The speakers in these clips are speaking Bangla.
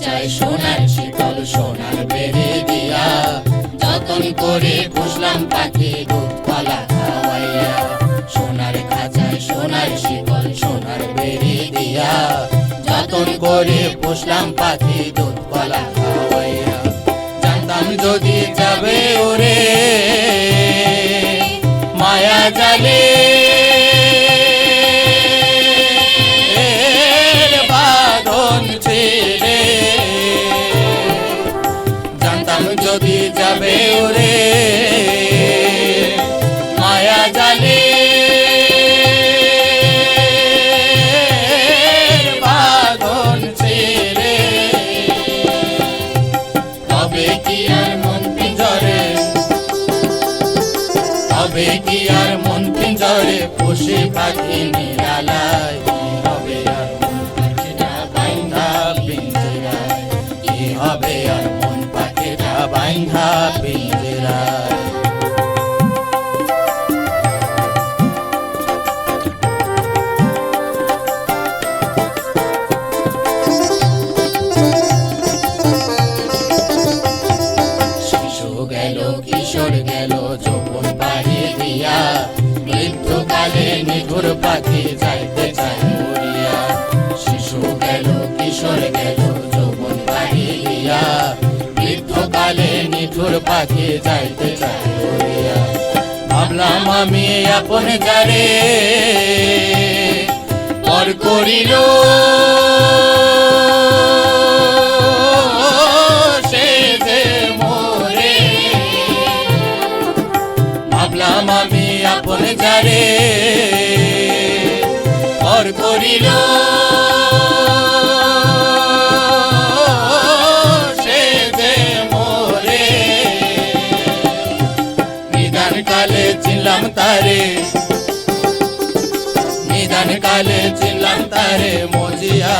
খাঁচায় সোনার শীতল সোনার বেড়ে দিয়া যতন করে পুষলাম পাখি দুধ কলা খাওয়াইয়া। সোনার খাঁচায় সোনার শীতল সোনার বেড়ে দিয়া যতন করে পুষলাম পাখি দুধ কলা খাওয়াইয়া। জানতাম যদি যাবে ওরে, মায়া জালে যদি যাবে ওরে, মায়া জালে। তবে কি আর মন পিঞ্জরে? তবে কি আর মন পুষে পাখি নিরালায়। কিশোর গেল, যৌবন বাড়ি দিয়া। মৃত্যুকালে নিঘুর পাখি যাইতে চায় মরিয়া। শিশু গেল, কিশোর গেল, যৌবন বাড়ি দিয়া। মৃত্যুকালে নিঠুর পাখি যাইতে চায় মরিয়া। ভাবলাম আমি আপন যারে, পর করিল আপন যারে, পর করিল। সে মোরে, নিদান কালে ছিলাম তারে, নিদান কালে ছিলাম তারে, মজিয়া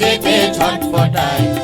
যেতে ছটফটায়